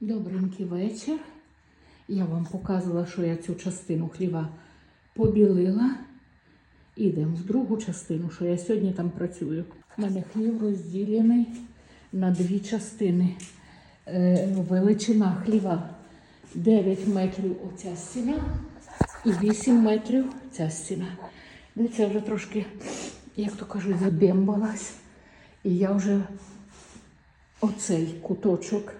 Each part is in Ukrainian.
Добренький вечір. Я вам показувала, що я цю частину хліва побілила. Ідемо в другу частину, що я сьогодні там працюю. У мене хлів розділений на дві частини. Е, величина хліва 9 метрів оця стіна і 8 метрів ця стіна. Дивіться, вже трошки, як то кажуть, забембалась. І я вже оцей куточок,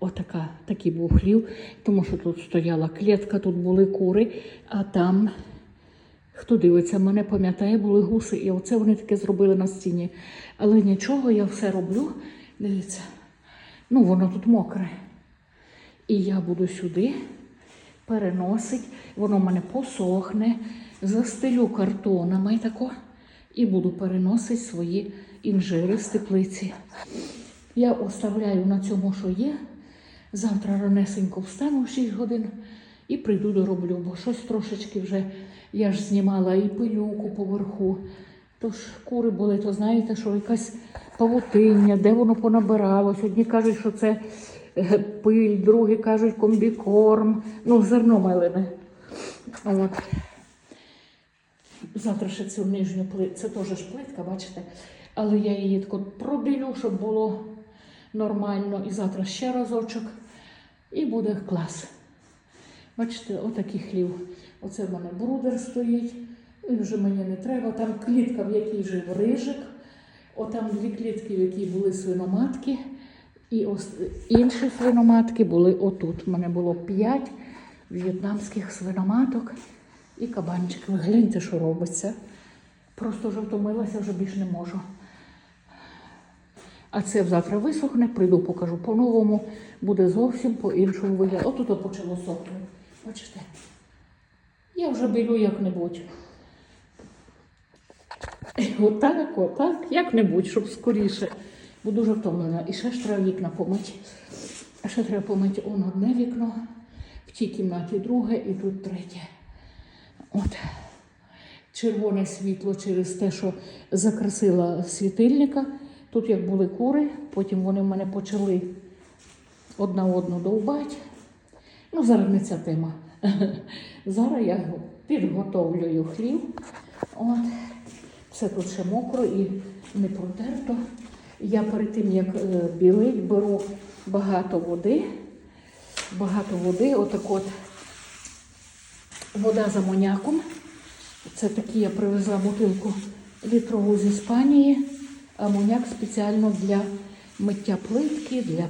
отака, такий був хлів, тому що тут стояла клітка, тут були кури, а там, хто дивиться, мене пам'ятає, були гуси, і оце вони таке зробили на стіні. Але нічого, я все роблю. Дивіться, ну воно тут мокре. І я буду сюди переносити, воно в мене посохне, застелю картонами тако, і буду переносити свої інжири з теплиці. Я оставляю на цьому, що є. Завтра ранесенько встану в 6 годин і прийду дороблю, бо щось трошечки вже я ж знімала і пилюку поверху. Тож кури були, то знаєте, що якась павутиння, де воно понабиралось. Одні кажуть, що це е, пиль, другі кажуть комбікорм, ну, зерно мелене. От. Завтра ще цю нижню плитку, це теж ж плитка, бачите? Але я її тако пробілю, щоб було нормально. І завтра ще разочок. І буде клас. Бачите, отакий хлів. Оце в мене брудер стоїть. І вже мені не треба. Там клітка, в якій жив рижик. Отам дві клітки, в якій були свиноматки. І ос... інші свиноматки були отут. У мене було п'ять в'єтнамських свиноматок і кабанчик. Ви гляньте, що робиться. Просто вже втомилася, вже більш не можу. А це завтра висохне, прийду, покажу по-новому, буде зовсім по-іншому вигляд. Отут почало сохнути. Бачите? Я вже білю як-небудь. Отак, отак, як-небудь, щоб скоріше. Бо дуже втомлена. І ще ж треба вікна помити. А ще треба помити он одне вікно, в тій кімнаті друге і тут третє. От. Червоне світло через те, що закрасила світильника. Тут як були кури, потім вони в мене почали одна одну довбати. Ну, зараз не ця тема. Зараз я підготовлюю хлів. От. Все тут ще мокро і не протерто. Я перед тим, як е, білить, беру багато води. Багато води, отак от вода з амоняком. Це такі я привезла бутилку літрову з Іспанії. Амоняк спеціально для миття плитки, для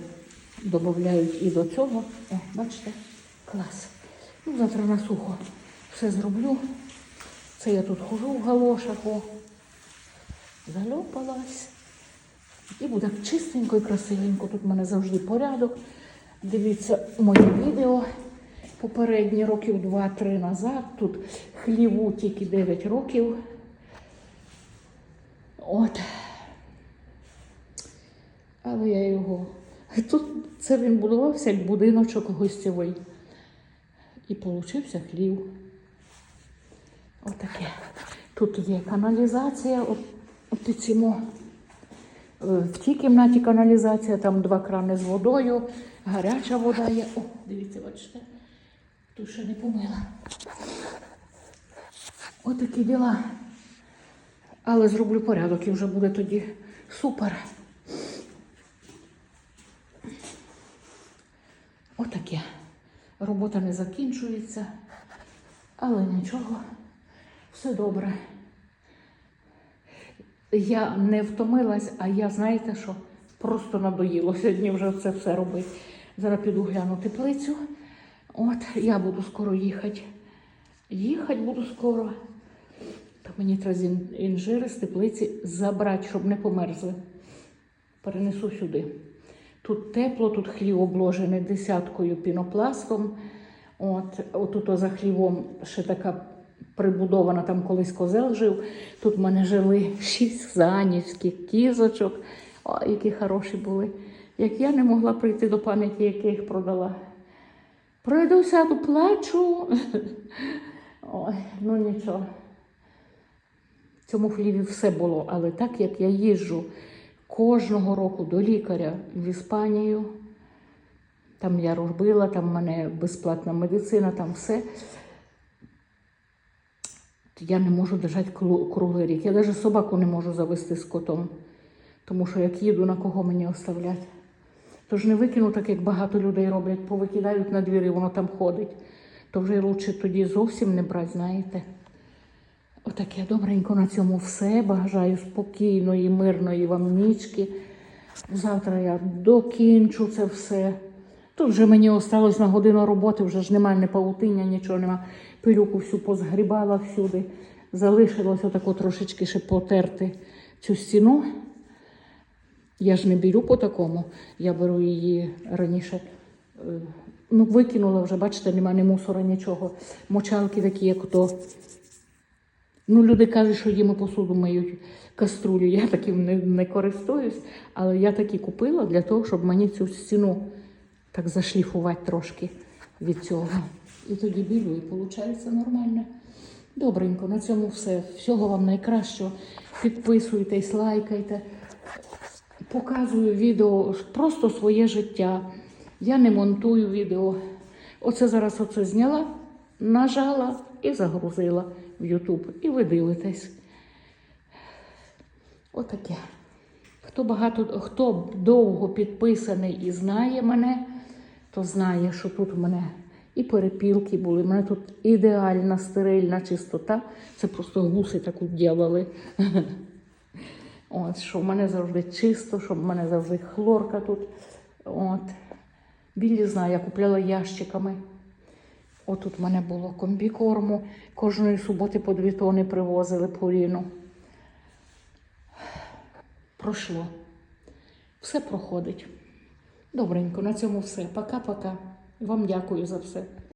додають і до цього. О, бачите, клас. Ну, завтра на сухо все зроблю. Це я тут хожу в галошах, о, зальопалась. І буде чистенько і красивенько. Тут в мене завжди порядок. Дивіться моє відео попередні років 2-3 назад. Тут хліву тільки 9 років. От. Але я його. Тут це він будувався як будиночок гостєвий. І получився хлів. Отаке. Тут є каналізація. От, ці Е, В тій кімнаті каналізація, там два крани з водою, гаряча вода є. О, дивіться, бачите, тут ще не помила. Отакі діла. Але зроблю порядок і вже буде тоді супер. Отаке. Робота не закінчується, але нічого, все добре. Я не втомилась, а я, знаєте що, просто надоїло сьогодні вже це все робити. Зараз піду гляну теплицю. От, я буду скоро їхати. Їхати буду скоро. То мені треба інжири з теплиці забрати, щоб не померзли. Перенесу сюди. Тут тепло, тут хлів обложений десяткою пінопластом. От, отут за хлівом ще така прибудована, там колись козел жив. Тут в мене жили шість занівських кізочок. О, які хороші були. Як я не могла прийти до пам'яті, як їх продала. Пройду сяду, плачу. Ой, ну нічого. В цьому хліві все було, але так як я їжджу кожного року до лікаря в Іспанію, Там я робила, там в мене безплатна медицина, там все. Я не можу держати круглий рік. Я навіть собаку не можу завести з котом. Тому що як їду, на кого мені оставляти? Тож не викину так, як багато людей роблять, повикидають на двір і воно там ходить. То вже лучше тоді зовсім не брати, знаєте. Отаке добренько на цьому все. Бажаю спокійної, мирної вам нічки. Завтра я докінчу це все. Тут вже мені осталось на годину роботи, вже ж немає ні паутиння, нічого нема. Пилюку всю позгрібала всюди. Залишилось отако трошечки ще потерти цю стіну. Я ж не беру по такому, я беру її раніше. е, Ну, викинула вже, бачите, немає ні мусора, нічого. Мочалки такі, як то. Ну, люди кажуть, що їм посуду миють каструлю. Я таким не, не користуюсь, але я такі купила для того, щоб мені цю стіну так зашліфувати трошки від цього. І тоді білю, і виходить нормально. Добренько, на цьому все. Всього вам найкращого. Підписуйтесь, лайкайте. Показую відео просто своє життя. Я не монтую відео. Оце зараз оце зняла, нажала і загрузила в YouTube. І ви дивитесь. Отаке. Хто багато, хто довго підписаний і знає мене, то знає, що тут у мене і перепілки були. У мене тут ідеальна стерильна чистота. Це просто гуси таку ділали. От, що в мене завжди чисто, що в мене завжди хлорка тут. От. Білізна я купляла ящиками. Отут в мене було комбікорму. Кожної суботи по дві тони привозили поріну. Пройшло. Все проходить. Добренько, на цьому все. Пока-пока. Вам дякую за все.